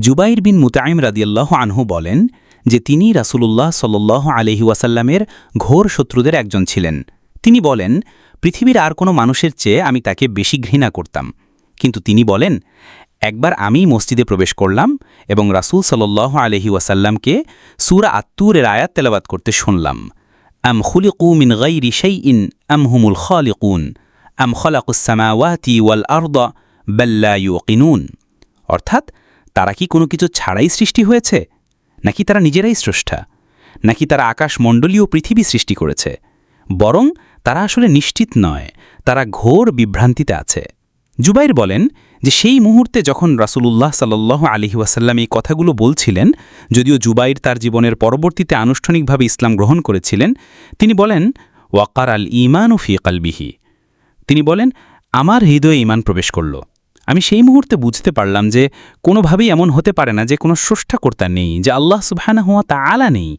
জুবাইর বিন মুতাইম রাদিয়াল্লাহ আনহু বলেন যে তিনি রাসূলুল্লাহ সাল্লাহ আলহি ওয়াসাল্লামের ঘোর শত্রুদের একজন ছিলেন। তিনি বলেন, পৃথিবীর আর কোনো মানুষের চেয়ে আমি তাকে বেশি ঘৃণা করতাম। কিন্তু তিনি বলেন, একবার আমি মসজিদে প্রবেশ করলাম এবং রাসূল সাল্লাহ আলহি ওয়াসাল্লামকে সুরা আত্তুরের আয়াত তেলাবাত করতে শুনলাম। আম খুলিকু মিন গাইরি শাইইন আম হুমুল খালিকুন। আম খলাকুসামাওয়াতি ওয়াল আরদা বাল্লা ইউকিনুন। অর্থাৎ তারা কি কোনো কিছু ছাড়াই সৃষ্টি হয়েছে? নাকি তারা নিজেরাই স্রষ্টা? নাকি তারা আকাশমণ্ডলীয় পৃথিবী সৃষ্টি করেছে? বরং তারা আসলে নিশ্চিত নয়, তারা ঘোর বিভ্রান্তিতে আছে। জুবাইর বলেন যে সেই মুহূর্তে যখন রাসূলুল্লাহ সাল্লাহ আলহি ওয়াসাল্লাম এই কথাগুলো বলছিলেন, যদিও জুবাইর তার জীবনের পরবর্তীতে আনুষ্ঠানিকভাবে ইসলাম গ্রহণ করেছিলেন, তিনি বলেন ওয়াকার আল ইমান ও ফি কালবিহি। তিনি বলেন, আমার হৃদয়ে ইমান প্রবেশ করল। আমি সেই মুহূর্তে বুঝতে পারলাম যে কোনোভাবেই এমন হতে পারে না যে কোনো স্রষ্টাকর্তা নেই, যে আল্লাহ সুবহানা হুয়া তা আলা নেই।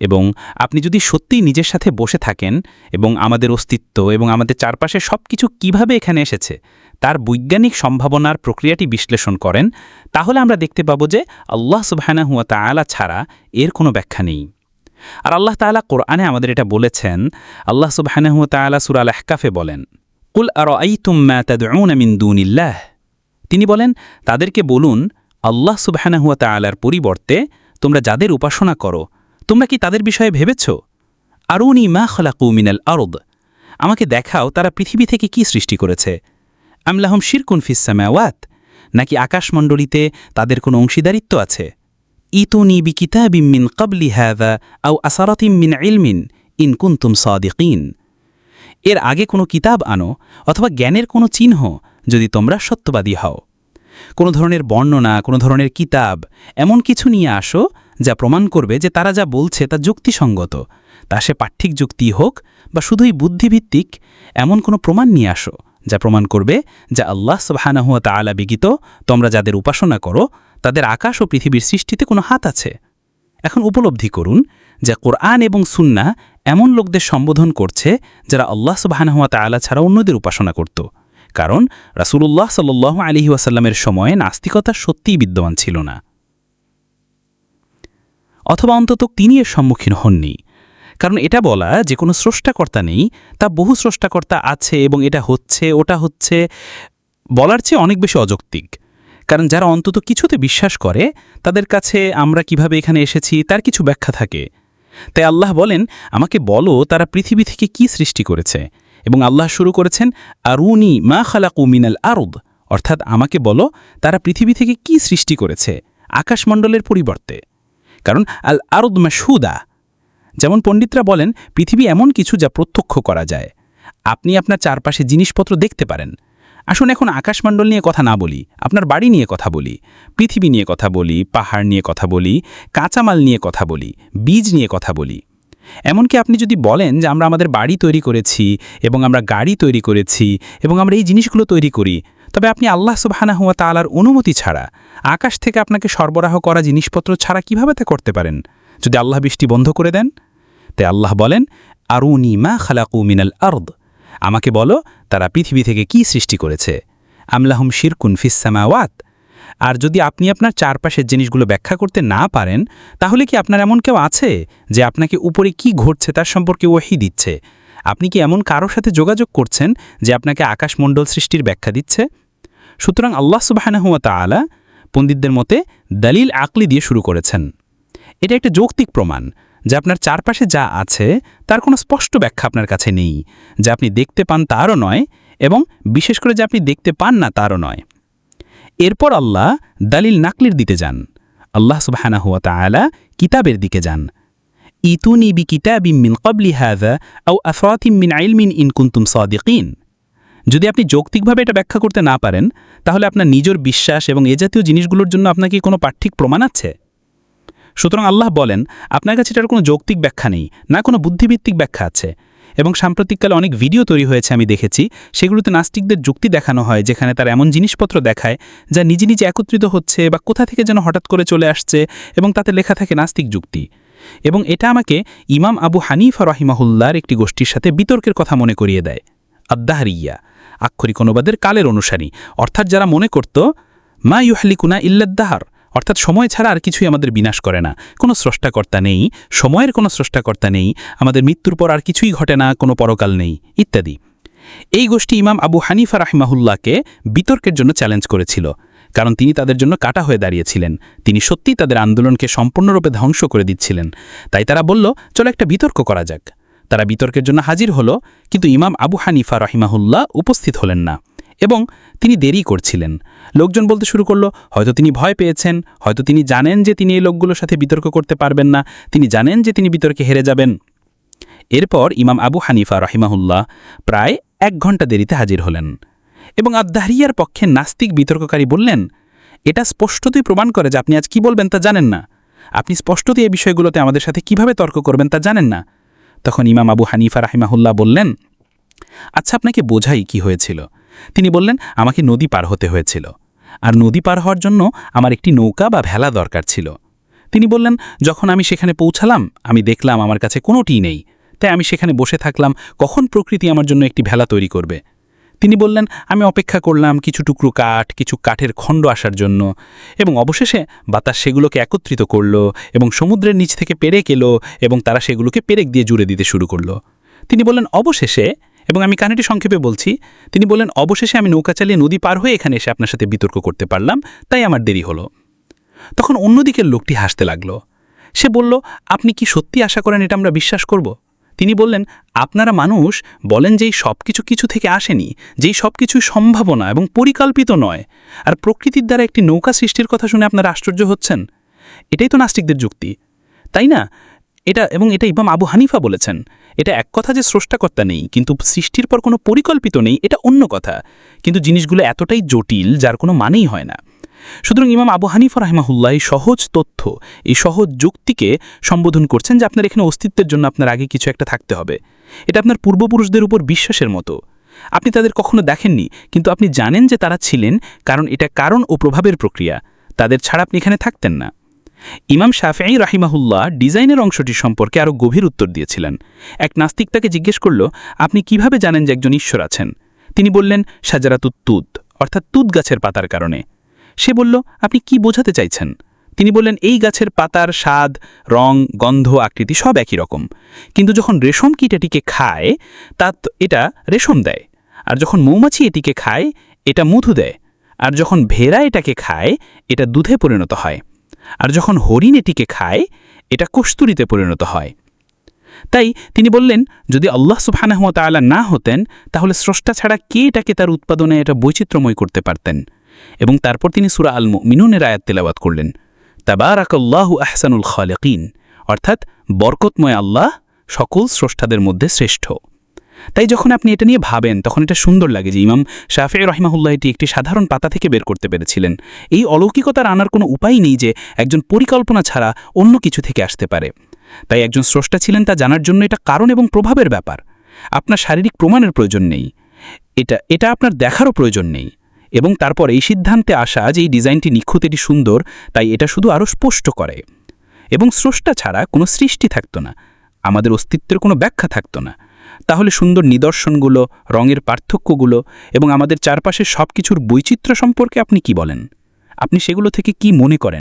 এবং আপনি যদি সত্যিই নিজের সাথে বসে থাকেন এবং আমাদের অস্তিত্ব এবং আমাদের চারপাশে সব কিছু কীভাবে এখানে এসেছে, তার বৈজ্ঞানিক সম্ভাবনার প্রক্রিয়াটি বিশ্লেষণ করেন, তাহলে আমরা দেখতে পাব যে আল্লাহ সুবহানা হুয়া তালা ছাড়া এর কোনো ব্যাখ্যা নেই। আর আল্লাহ তাআলা কোরআনে আমাদের এটা বলেছেন, আল্লাহ সুবহানা হুয়া তালা সুরাল এহকাফে বলেন কুল আর আইতুম্মা তাদউনা মিন দুনিল্লাহ। তিনি বলেন, তাদেরকে বলুন, আল্লাহ সুবহানা হুয়া তাআলার পরিবর্তে তোমরা যাদের উপাসনা করো, তোমরা কি তাদের বিষয়ে ভেবেছ? আরুনি মা খলাকু মিনাল আরদ। আমাকে দেখাও তারা পৃথিবী থেকে কি সৃষ্টি করেছে। আমলাহম শিরকুন ফিসামাওয়াত নাকি আকাশমণ্ডলীতে তাদের কোনো অংশীদারিত্ব আছে? ইতুনি বি কিতাবিম মিন কবলি হ্যাদা আউ আসারাতিম মিন ইলমিন ইন কুন্তুম সাদিকিন। এর আগে কোনো কিতাব আনো অথবা জ্ঞানের কোনো চিহ্ন যদি তোমরা সত্যবাদী হও। কোনো ধরনের বর্ণনা, কোনো ধরনের কিতাব, এমন কিছু নিয়ে আসো যা প্রমাণ করবে যে তারা যা বলছে তা যুক্তিসঙ্গত। তা সে পাঠ্যিক যুক্তি হোক বা শুধুই বুদ্ধিভিত্তিক, এমন কোনো প্রমাণ নিয়ে আসো যা প্রমাণ করবে যা আল্লাহ সবহানাহুয়া তালা বিগিত তোমরা যাদের উপাসনা করো, তাদের আকাশ ও পৃথিবীর সৃষ্টিতে কোনো হাত আছে। এখন উপলব্ধি করুন যে কোরআন এবং সুন্না এমন লোকদের সম্বোধন করছে যারা আল্লাহ সুবাহানহুয়া তালা ছাড়া অন্যদের উপাসনা করত। কারণ রাসুলুল্লাহ সাল্লু আলহি ওয়াসাল্লামের সময়ে নাস্তিকতা সত্যিই বিদ্যমান ছিল না। অথবা অন্তত তিনি এর সম্মুখীন হননি। কারণ এটা বলা যে কোনো স্রষ্টাকর্তা নেই, তা বহু স্রষ্টাকর্তা আছে এবং এটা হচ্ছে, ওটা হচ্ছে বলার চেয়ে অনেক বেশি অযৌক্তিক। কারণ যারা অন্তত কিছুতে বিশ্বাস করে, তাদের কাছে আমরা কীভাবে এখানে এসেছি, তার কিছু ব্যাখ্যা থাকে। তাই আল্লাহ বলেন, আমাকে বলো তারা পৃথিবী থেকে কি সৃষ্টি করেছে? এবং আল্লাহ শুরু করেছেন, আরুনি মা খালাকু মিনাল আরদ। অর্থাৎ আমাকে বলো তারা পৃথিবী থেকে কি সৃষ্টি করেছে আকাশমণ্ডলের পরিবর্তে। কারণ, আল আরদ মাসুদা যেমন পণ্ডিতরা বলেন, পৃথিবী এমন কিছু যা প্রত্যক্ষ করা যায়। আপনি আপনার চারপাশে জিনিসপত্র দেখতে পারেন। আসুন এখন আকাশমণ্ডল নিয়ে কথা না বলি, আপনার বাড়ি নিয়ে কথা বলি, পৃথিবী নিয়ে কথা বলি, পাহাড় নিয়ে কথা বলি, কাঁচামাল নিয়ে কথা বলি, বীজ নিয়ে কথা বলি। এমনকি আপনি যদি বলেন যে আমরা আমাদের বাড়ি তৈরি করেছি এবং আমরা গাড়ি তৈরি করেছি এবং আমরা এই জিনিসগুলো তৈরি করি, তবে আপনি আল্লাহ সুবাহানা হুয়া তালার অনুমতি ছাড়া আকাশ থেকে আপনাকে সরবরাহ করা জিনিসপত্র ছাড়া কীভাবে তা করতে পারেন? যদি আল্লাহ বৃষ্টি বন্ধ করে দেন? তাই আল্লাহ বলেন, আরুনি মা খালাকু মিনাল আর্দ। আমাকে বলো তারা পৃথিবী থেকে কি সৃষ্টি করেছে। আমলাহম শিরকুন ফিসামাওয়াত আর যদি আপনি আপনার চারপাশের জিনিসগুলো ব্যাখ্যা করতে না পারেন, তাহলে কি আপনার এমন কেউ আছে যে আপনাকে উপরে কি ঘটছে তার সম্পর্কে ওহি দিচ্ছে? আপনি কি এমন কারোর সাথে যোগাযোগ করছেন যে আপনাকে আকাশমণ্ডল সৃষ্টির ব্যাখ্যা দিচ্ছে? সুতরাং আল্লাহ সুবাহানাহুয়া তালা পণ্ডিতদের মতে দলিল আকলি দিয়ে শুরু করেছেন। এটা একটা যৌক্তিক প্রমাণ। যে আপনার চারপাশে যা আছে, তার কোনো স্পষ্ট ব্যাখ্যা আপনার কাছে নেই। যা আপনি দেখতে পান তারও নয় এবং বিশেষ করে যে আপনি দেখতে পান না তারও নয়। এরপর আল্লাহ দালিল নাকলির দিতে যান। আল্লাহ সুবাহানা হুয়া তালা কিতাবের দিকে যান। ইতুনি বি কিতাবিম মিন কবলি হাজা আউ আফরাতিম মিন ইন কুন্তুম সাদিকিন। যদি আপনি যৌক্তিকভাবে এটা ব্যাখ্যা করতে না পারেন, তাহলে আপনার নিজের বিশ্বাস এবং এ জাতীয় জিনিসগুলোর জন্য আপনাকে কোনো পার্থিক প্রমাণ আছে? সুতরাং আল্লাহ বলেন, আপনার কাছে এটার কোনো যৌক্তিক ব্যাখ্যা নেই, না কোনো বুদ্ধিভিত্তিক ব্যাখ্যা আছে। এবং সাম্প্রতিককালে অনেক ভিডিও তৈরি হয়েছে, আমি দেখেছি, সেগুলোতে নাস্তিকদের যুক্তি দেখানো হয়, যেখানে তারা এমন জিনিসপত্র দেখায় যা নিজে নিজে একত্রিত হচ্ছে বা কোথা থেকে যেন হঠাৎ করে চলে আসছে এবং তাতে লেখা থাকে নাস্তিক যুক্তি। এবং এটা আমাকে ইমাম আবু হানিফা রহিমাহুল্লার একটি গোষ্ঠীর সাথে বিতর্কের কথা মনে করিয়ে দেয়। আদ্দাহারিয়া, আক্ষরিক অনুবাদের কালের অনুসারী, অর্থাৎ যারা মনে করত, মা ইউহালিকুনা ইল্লাদ্দাহার অর্থাৎ সময় ছাড়া আর কিছুই আমাদের বিনাশ করে না। কোনো স্রষ্টাকর্তা নেই, সময়ের কোনো স্রষ্টাকর্তা নেই, আমাদের মৃত্যুর পর আর কিছুই ঘটে না, কোনো পরকাল নেই, ইত্যাদি। এই গোষ্ঠী ইমাম আবু হানিফা রাহিমাহুল্লাহকে বিতর্কের জন্য চ্যালেঞ্জ করেছিল, কারণ তিনি তাদের জন্য কাটা হয়ে দাঁড়িয়েছিলেন। তিনি সত্যিই তাদের আন্দোলনকে সম্পূর্ণরূপে ধ্বংস করে দিচ্ছিলেন। তাই তারা বলল, চলো একটা বিতর্ক করা যাক। তারা বিতর্কের জন্য হাজির হলো, কিন্তু ইমাম আবু হানিফা রহিমাহুল্লাহ উপস্থিত হলেন না। এবং তিনি দেরি করছিলেন। লোকজন বলতে শুরু করল, হয়তো তিনি ভয় পেয়েছেন, হয়তো তিনি জানেন যে তিনি এই লোকগুলোর সাথে বিতর্ক করতে পারবেন না, তিনি জানেন যে তিনি বিতর্কে হেরে যাবেন। এরপর ইমাম আবু হানিফা রহিমাহুল্লাহ প্রায় এক ঘণ্টা দেরিতে হাজির হলেন এবং আদাহরিয়ার পক্ষে নাস্তিক বিতর্ককারী বললেন, এটা স্পষ্টতই প্রমাণ করে যে আপনি আজ কি বলবেন তা জানেন না। আপনি স্পষ্টতই এই বিষয়গুলোতে আমাদের সাথে কীভাবে তর্ক করবেন তা জানেন না। তখন ইমাম আবু হানিফা রাহিমাহুল্লাহ বললেন আচ্ছা আপনাকে বোঝাই কি হয়েছিল। তিনি বললেন, আমাকে নদী পার হতে হয়েছিল। আর নদী পার হওয়ার জন্য আমার একটি নৌকা বা ভেলা দরকার ছিল। তিনি বললেন, যখন আমি সেখানে পৌঁছালাম, আমি দেখলাম আমার কাছে কোনোটিই নেই। তাই আমি সেখানে বসে থাকলাম, কখন প্রকৃতি আমার জন্য একটি ভেলা তৈরি করবে? তিনি বললেন, আমি অপেক্ষা করলাম কিছু টুকরো কাঠ, কিছু কাঠের খণ্ড আসার জন্য। এবং অবশেষে বাতাস সেগুলোকে একত্রিত করল এবং সমুদ্রের নিচ থেকে পেরেক এলো এবং তারা সেগুলোকে পেরেক দিয়ে জুড়ে দিতে শুরু করল। তিনি বললেন, অবশেষে এবং আমি কানেটি সংক্ষেপে বলছি, তিনি বললেন, অবশেষে আমি নৌকা চালিয়ে নদী পার হয়ে এখানে এসে আপনার সাথে বিতর্ক করতে পারলাম, তাই আমার দেরি হলো। তখন অন্যদিকের লোকটি হাসতে লাগল। সে বলল, আপনি কি সত্যি আশা করেন এটা আমরা বিশ্বাস করব? তিনি বললেন, আপনারা মানুষ বলেন যে এই সব কিছু কিছু থেকে আসেনি যেই সব কিছুই সম্ভাবনা এবং পরিকল্পিত নয়। আর প্রকৃতির দ্বারা একটি নৌকা সৃষ্টির কথা শুনে আপনারা আশ্চর্য হচ্ছেন। এটাই তো নাস্তিকদের যুক্তি। তাই না? এটা এবং এটা ইমাম আবু হানিফা বলেছেন। এটা এক কথা যে স্রষ্টাকর্তা নেই, কিন্তু সৃষ্টির পর কোনো পরিকল্পিত নেই, এটা অন্য কথা। কিন্তু জিনিসগুলো এতটাই জটিল, যার কোনো মানেই হয় না। সুতরাং ইমাম আবু হানিফা রাহমাহুল্লাহ এই সহজ তথ্য, এই সহজ যুক্তিকে সম্বোধন করছেন যে আপনার এখানে অস্তিত্বের জন্য আপনার আগে কিছু একটা থাকতে হবে। এটা আপনার পূর্বপুরুষদের উপর বিশ্বাসের মতো। আপনি তাদের কখনো দেখেননি, কিন্তু আপনি জানেন যে তারা ছিলেন, কারণ এটা কারণ ও প্রভাবের প্রক্রিয়া। তাদের ছাড়া আপনি এখানে থাকতেন না। ইমাম শাফেঈ রাহিমাহুল্লাহ ডিজাইনের অংশটি সম্পর্কে আরও গভীর উত্তর দিয়েছিলেন। এক নাস্তিক তাকে জিজ্ঞেস করল, আপনি কীভাবে জানেন যে একজন ঈশ্বর আছেন? তিনি বললেন সাজারাতুত তুদ অর্থাৎ তুদ গাছের পাতার কারণে। সে বলল, আপনি কি বোঝাতে চাইছেন? তিনি বললেন, এই গাছের পাতার স্বাদ, রং, গন্ধ, আকৃতি সব একই রকম। কিন্তু যখন রেশম কীট এটিকে খায় তা এটা রেশম দেয়। আর যখন মৌমাছি এটিকে খায়, এটা মধু দেয়। আর যখন ভেড়া এটাকে খায়, এটা দুধে পরিণত হয়। আর যখন হরিণ এটিকে খায়, এটা কস্তুরিতে পরিণত হয়। তাই তিনি বললেন, যদি আল্লাহ তাআলা না হতেন, তাহলে স্রষ্টা ছাড়া কে এটাকে তার উৎপাদনে এটা বৈচিত্র্যময় করতে পারতেন? এবং তারপর তিনি সুরা আল মিনুনের আয়াত তেলাওয়াত করলেন, তাবারাকাল্লাহু আহসানুল খালিকিন, অর্থাৎ বরকতময় আল্লাহ সকল স্রষ্টাদের মধ্যে শ্রেষ্ঠ। তাই যখন আপনি এটা নিয়ে ভাবেন, তখন এটা সুন্দর লাগে যে ইমাম শাফি রহিমাহুল্লাহ এটি একটি সাধারণ পাতা থেকে বের করতে পেরেছিলেন। এই অলৌকিকতার আনার কোনো উপায় নেই যে একজন পরিকল্পনা ছাড়া অন্য কিছু থেকে আসতে পারে। তাই একজন স্রষ্টা ছিলেন তা জানার জন্য এটা কারণ এবং প্রভাবের ব্যাপার। আপনার শারীরিক প্রমাণের প্রয়োজন নেই। এটা এটা আপনার দেখারও প্রয়োজন নেই। এবং তারপর এই সিদ্ধান্তে আসা যে এই ডিজাইনটি নিখুঁত, এটি সুন্দর, তাই এটা শুধু আরও স্পষ্ট করে। এবং স্রষ্টা ছাড়া কোনো সৃষ্টি থাকতো না। আমাদের অস্তিত্বের কোনো ব্যাখ্যা থাকতো না। তাহলে সুন্দর নিদর্শনগুলো, রঙের পার্থক্যগুলো এবং আমাদের চারপাশের সব কিছুর বৈচিত্র্য সম্পর্কে আপনি কি বলেন? আপনি সেগুলো থেকে কি মনে করেন?